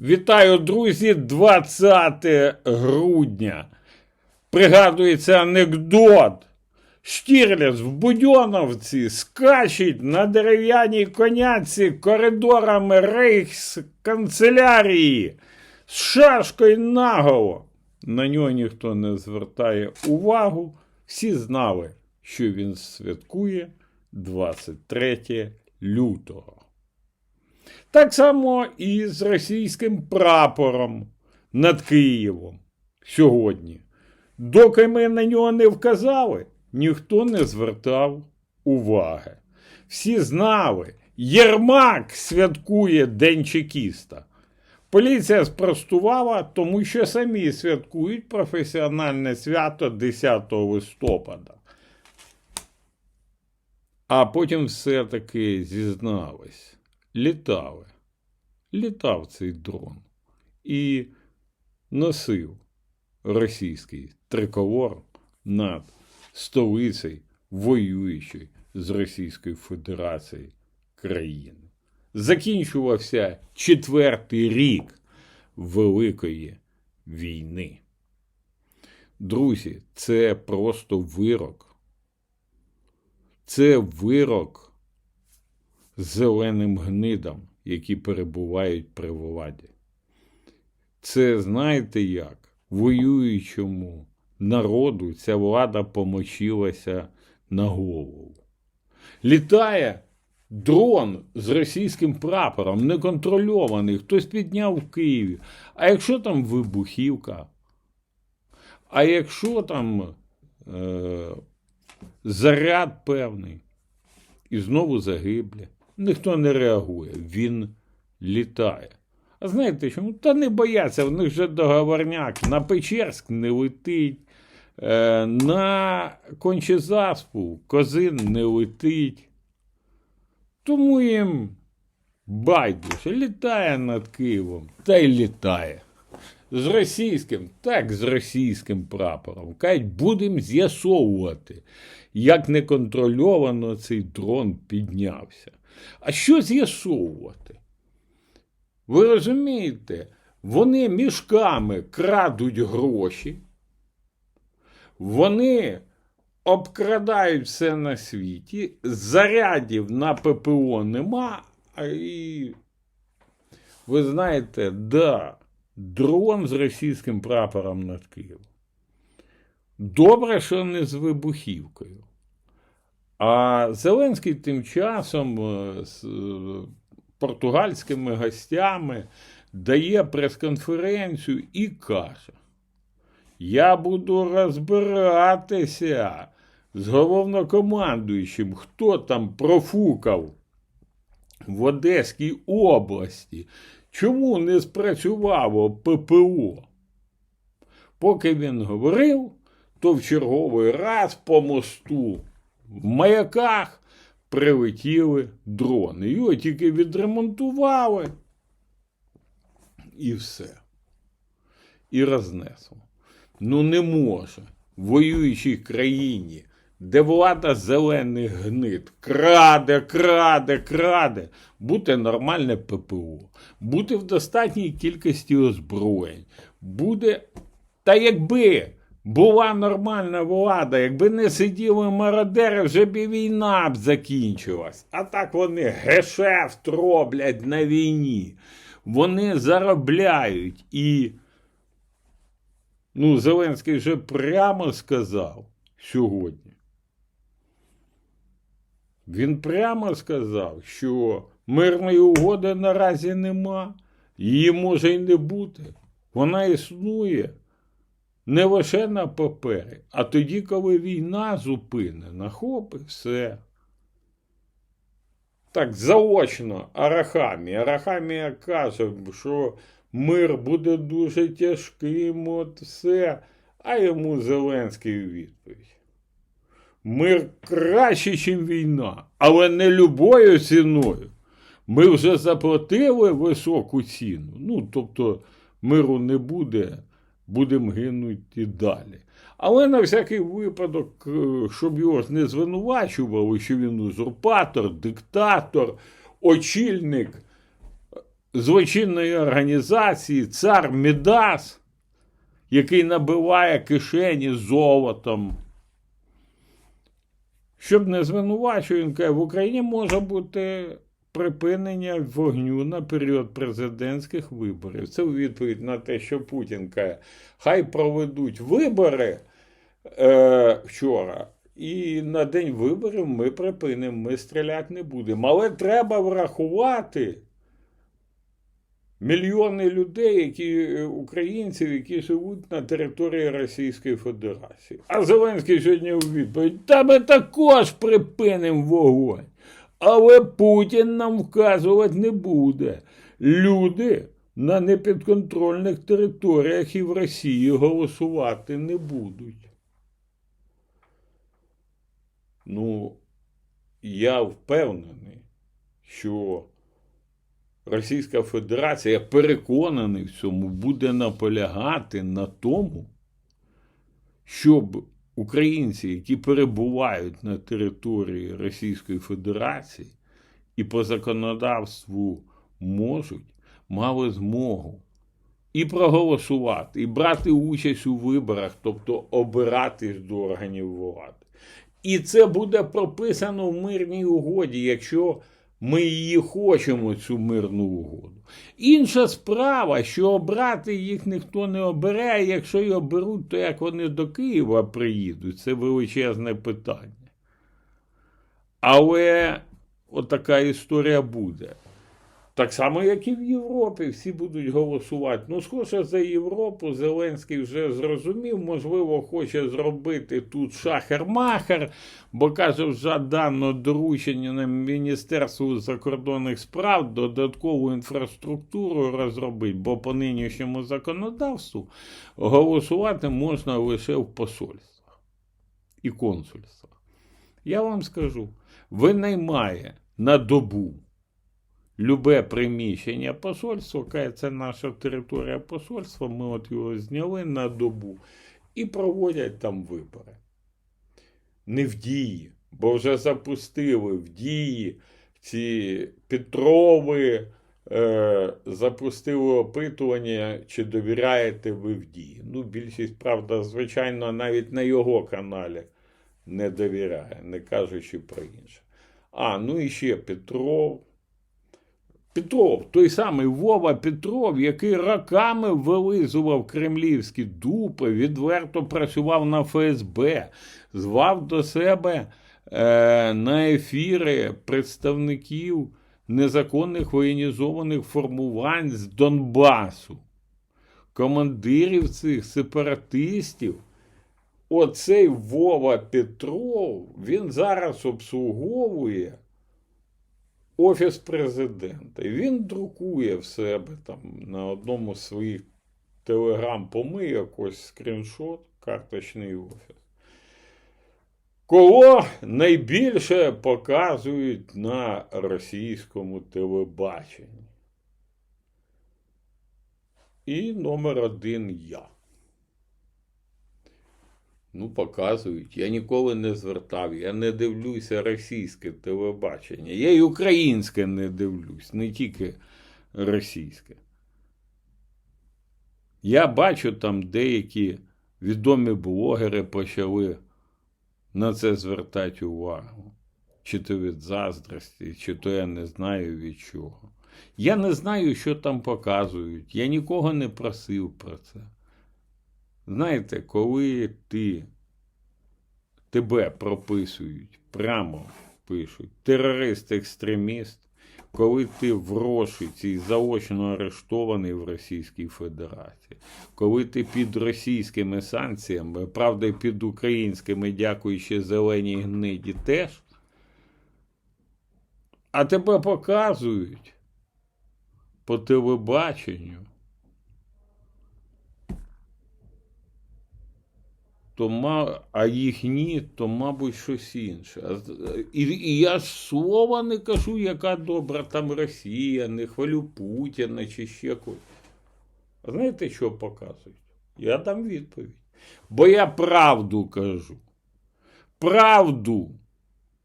Вітаю, друзі, 20 грудня. Пригадується анекдот. Штірліц в Будьоновці скачить на дерев'яній коняці коридорами рейхсканцелярії з шашкою наголо. На нього ніхто не звертає увагу. Всі знали, що він святкує 23 лютого. Так само і з російським прапором над Києвом сьогодні. Доки ми на нього не вказали, ніхто не звертав уваги. Всі знали, Єрмак святкує День чекіста. Поліція спростувала, тому що самі святкують професіональне свято 10 листопада. А потім все-таки зізнались. Літали. Літав цей дрон і носив російський триколор над столицею воюючої з Російською Федерацією країни. Закінчувався четвертий рік Великої війни. Друзі, це просто вирок. Це вирок зеленим гнидам, які перебувають при владі. Це знаєте як? Воюючому народу ця влада помочилася на голову. Літає дрон з російським прапором, неконтрольований, хтось підняв в Києві. А якщо там вибухівка? А якщо там е, заряд певний і знову загиблі? Ніхто не реагує, він літає. А знаєте чому? Та не бояться, в них же договорняк. На Печерськ не летить, е, на Кончезаспу Козин не летить. Тому їм байдуже, літає над Києвом, та й літає. З російським, так з російським прапором. Кажуть, будемо з'ясовувати, як неконтрольовано цей дрон піднявся. А що з'ясовувати? Ви розумієте, вони мішками крадуть гроші, вони обкрадають все на світі, зарядів на ППО нема, і ви знаєте, да, дрон з російським прапором над Києвом. Добре, що не з вибухівкою. А Зеленський тим часом е, з е, португальськими гостями дає прес-конференцію і каже: Я буду розбиратися з головнокомандуючим, хто там профукав в Одеській області. Чому не спрацювало ППО? Поки він говорив, то в черговий раз по мосту в маяках прилетіли дрони. Його тільки відремонтували і все. І рознесло. Ну не може в воюючій країні, де влада зелених гнид краде, краде, краде, бути нормальне ППО, бути в достатній кількості озброєнь, буде. Та якби була нормальна влада, якби не сиділи мародери, вже б війна б закінчилась. А так вони гешефт роблять на війні. Вони заробляють і. Ну, Зеленський вже прямо сказав сьогодні. Він прямо сказав, що мирної угоди наразі нема, її може й не бути. Вона існує не лише на папері, а тоді, коли війна зупинена, хоп, і все. Так, заочно Арахамі. Арахамія каже, що мир буде дуже тяжким, от все. А йому Зеленський відповідь. Мир краще, ніж війна, але не любою ціною. Ми вже заплатили високу ціну. Ну, тобто, миру не буде, будемо гинути далі. Але на всякий випадок, е, щоб його не звинувачували, що він узурпатор, диктатор, очільник злочинної організації цар Мідас, який набиває кишені золотом. Щоб не звинувачувати, він каже, в Україні може бути припинення вогню на період президентських виборів. Це у відповідь на те, що Путін каже, хай проведуть вибори е, вчора. І на день виборів ми припинимо, ми стріляти не будемо. Але треба врахувати мільйони людей, які е, українців, які живуть на території Російської Федерації. А Зеленський сьогодні у відповідь: та ми також припинимо вогонь. Але Путін нам вказувати не буде. Люди на непідконтрольних територіях і в Росії голосувати не будуть. Ну, я впевнений, що Російська Федерація, переконаний в цьому, буде наполягати на тому, щоб українці, які перебувають на території Російської Федерації і по законодавству можуть, мали змогу і проголосувати, і брати участь у виборах, тобто обиратись до органів влади. І це буде прописано в мирній угоді, якщо ми її хочемо, цю мирну угоду. Інша справа, що обрати їх ніхто не обере, а якщо й оберуть, то як вони до Києва приїдуть, це величезне питання. Але отака історія буде. Так само, як і в Європі, всі будуть голосувати. Ну, схоже, за Європу Зеленський вже зрозумів, можливо, хоче зробити тут шахер-махер, бо каже, вже дано доручення Міністерству закордонних справ додаткову інфраструктуру розробити, бо по нинішньому законодавству голосувати можна лише в посольствах і консульствах. Я вам скажу, винаймає на добу любе приміщення посольства, каже, це наша територія посольства, ми от його зняли на добу і проводять там вибори. Не в дії, бо вже запустили в дії ці Петрови, е, запустили опитування, чи довіряєте ви в дії. Ну, більшість, правда, звичайно, навіть на його каналі не довіряє, не кажучи про інше. А, ну і ще Петров. Петров, той самий Вова Петров, який роками вилизував кремлівські дупи, відверто працював на ФСБ, звав до себе е, на ефіри представників незаконних воєнізованих формувань з Донбасу, командирів цих сепаратистів. Оцей Вова Петров, він зараз обслуговує. Офіс президента. І він друкує в себе там на одному з своїх телеграм-помийок ось скріншот, карточний офіс. Кого найбільше показують на російському телебаченні? І номер один я. Ну, показують. Я ніколи не звертав, я не дивлюся російське телебачення. Я й українське не дивлюсь, не тільки російське. Я бачу там деякі відомі блогери почали на це звертати увагу. Чи то від заздрості, чи то я не знаю від чого. Я не знаю, що там показують. Я нікого не просив про це. Знаєте, коли ти тебе прописують, прямо пишуть терорист-екстреміст, коли ти в розшуці і заочно арештований в Російській Федерації, коли ти під російськими санкціями, правда, під українськими, дякуючи зеленій гниді теж, а тебе показують по телебаченню. То ма, а їхні, то, мабуть, щось інше. І, і я слова не кажу, яка добра там Росія, не хвалю Путіна чи ще когось. Знаєте, що показують? Я дам відповідь. Бо я правду кажу. Правду,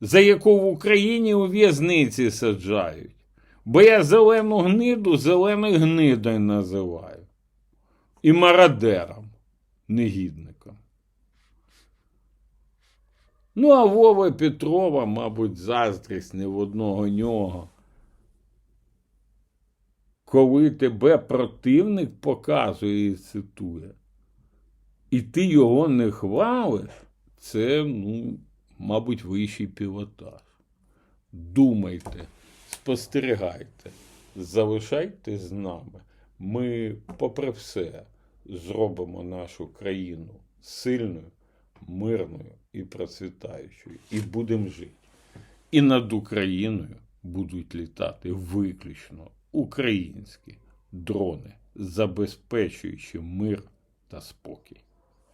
за яку в Україні у в'язниці саджають. Бо я зелену гниду зеленою гнидою називаю. І мародером, негідником. Ну, а Вова Петрова, мабуть, заздрість не в одного нього. Коли тебе противник показує і цитує, і ти його не хвалиш, це, ну, мабуть, вищий пілотаж. Думайте, спостерігайте, залишайтесь з нами. Ми, попри все, зробимо нашу країну сильною, мирною і процвітаючою. І будемо жити. І над Україною будуть літати виключно українські дрони, забезпечуючи мир та спокій.